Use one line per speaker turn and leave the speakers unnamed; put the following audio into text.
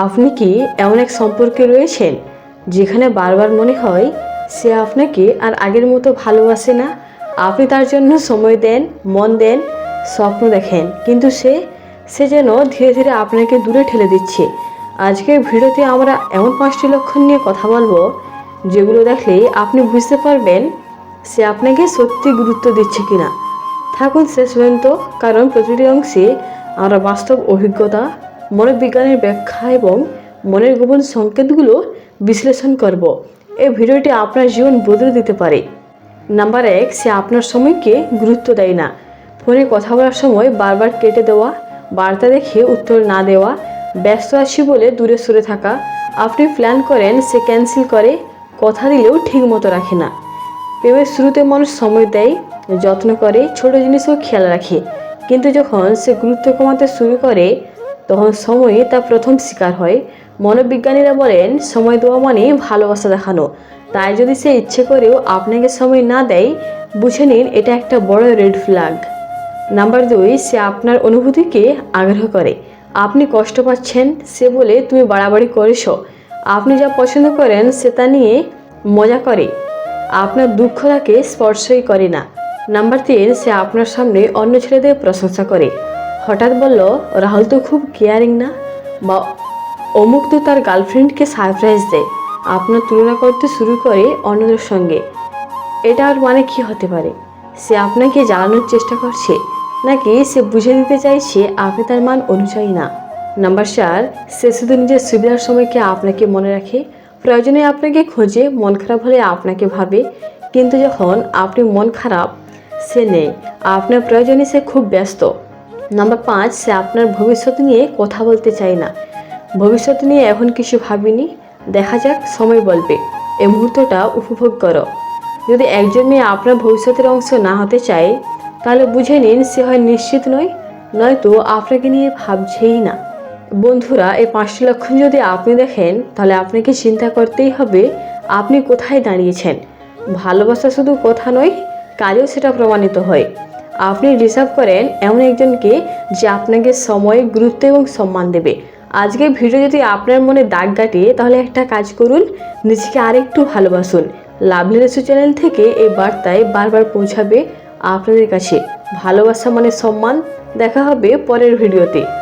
আপনি কি এমন এক সম্পর্কে রয়েছেন যেখানে বারবার মনে হয় সে আপনাকে আর আগের মতো ভালোবাসে না? আপনি তার জন্য সময় দেন, মন দেন, স্বপ্ন দেখেন, কিন্তু সে সে যেন ধীরে ধীরে আপনাকে দূরে ঠেলে দিচ্ছে। আজকের ভিডিওতে আমরা এমন পাঁচটি লক্ষণ নিয়ে কথা বলব, যেগুলো দেখলে আপনি বুঝতে পারবেন সে আপনাকে সত্যি গুরুত্ব দিচ্ছে কিনা। থাকুন শেষ পর্যন্ত, কারণ প্রতিটি অংশে আমরা বাস্তব অভিজ্ঞতা মনোবিজ্ঞানের ব্যাখ্যা এবং মনের গোপন সংকেতগুলো বিশ্লেষণ করব। এই ভিডিওটি আপনার জীবন বদলে দিতে পারে। নাম্বার এক, সে আপনার সময়কে গুরুত্ব দেয় না। ফোনে কথা বলার সময় বারবার কেটে দেওয়া, বার্তা দেখে উত্তর না দেওয়া, ব্যস্ত আছি বলে দূরে সরে থাকা। আপনি প্ল্যান করেন সে ক্যান্সেল করে, কথা দিলেও ঠিক মতো রাখে না। প্রেমের শুরুতে মানুষ সময় দেয়, যত্ন করে, ছোট জিনিসও খেয়াল রাখে। কিন্তু যখন সে গুরুত্ব কমাতে শুরু করে তখন সময়ে তা প্রথম শিকার হয়। মনোবিজ্ঞানীরা বলেন, সময় দেওয়া মানে ভালোবাসা দেখানো। তাই যদি সে ইচ্ছে করেও আপনাকে সময় না দেয়, বুঝে নিন এটা একটা বড় রেড ফ্ল্যাগ নাম্বার দুই, সে আপনার অনুভূতিকে আগ্রহ করে। আপনি কষ্ট পাচ্ছেন, সে বলে তুমি বাড়াবাড়ি করেছ। আপনি যা পছন্দ করেন, সে তা নিয়ে মজা করে। আপনার দুঃখ তাকে স্পর্শই করে না। নাম্বার তিন, সে আপনার সামনে অন্য ছেলেদের প্রশংসা করে। হঠাৎ বলল, রাহুল তো খুব কেয়ারিং না? বা অমুক তো তার গার্লফ্রেন্ডকে সারপ্রাইজ দেয়। আপনার তুলনা করতে শুরু করে অন্যদের সঙ্গে। এটার মানে কি হতে পারে? সে আপনাকে জ্বালানোর চেষ্টা করছে, নাকি সে বুঝে দিতে চাইছে আপনি তার মান অনুযায়ী না? নাম্বার চার, সে শুধু নিজের সুবিধার সময়কে আপনাকে মনে রাখে। প্রয়োজনে আপনাকে খোঁজে, মন খারাপ হলে আপনাকে ভাবে। কিন্তু যখন আপনি মন খারাপ, সে নেই। আপনার প্রয়োজনে সে খুব ব্যস্ত। নাম্বার পাঁচ, সে আপনার ভবিষ্যৎ নিয়ে কথা বলতে চায় না। ভবিষ্যৎ নিয়ে এখন কিছু ভাবিনি। দেখা যাক, সময় বলবে। এই মুহূর্তটা উপভোগ করো। যদি একজন মেয়ে আপনার ভবিষ্যতের অংশ না হতে চায়, তাহলে বুঝে নিন সে হয় নিশ্চিত নয়, নয়তো আপনাকে নিয়ে ভাবছেই না। বন্ধুরা, এই পাঁচটি লক্ষণ যদি আপনি দেখেন, তাহলে আপনাকে চিন্তা করতেই হবে, আপনি কোথায় দাঁড়িয়েছেন? ভালোবাসা শুধু কথা নয়, কাজেও সেটা প্রমাণিত হয়। আপনি ডিসার্ভ করেন এমন একজনকে যে আপনাকে সময়, গুরুত্ব এবং সম্মান দেবে। আজকের ভিডিও যদি আপনার মনে দাগ কাটে তাহলে একটা কাজ করুন, নিজেকে আরেকটু ভালোবাসুন। লাভলি রেসু চ্যানেল থেকে এই বার্তায় বারবার পৌঁছাবে আপনাদের কাছে। ভালোবাসা মানে সম্মান। দেখা হবে পরের ভিডিওতে।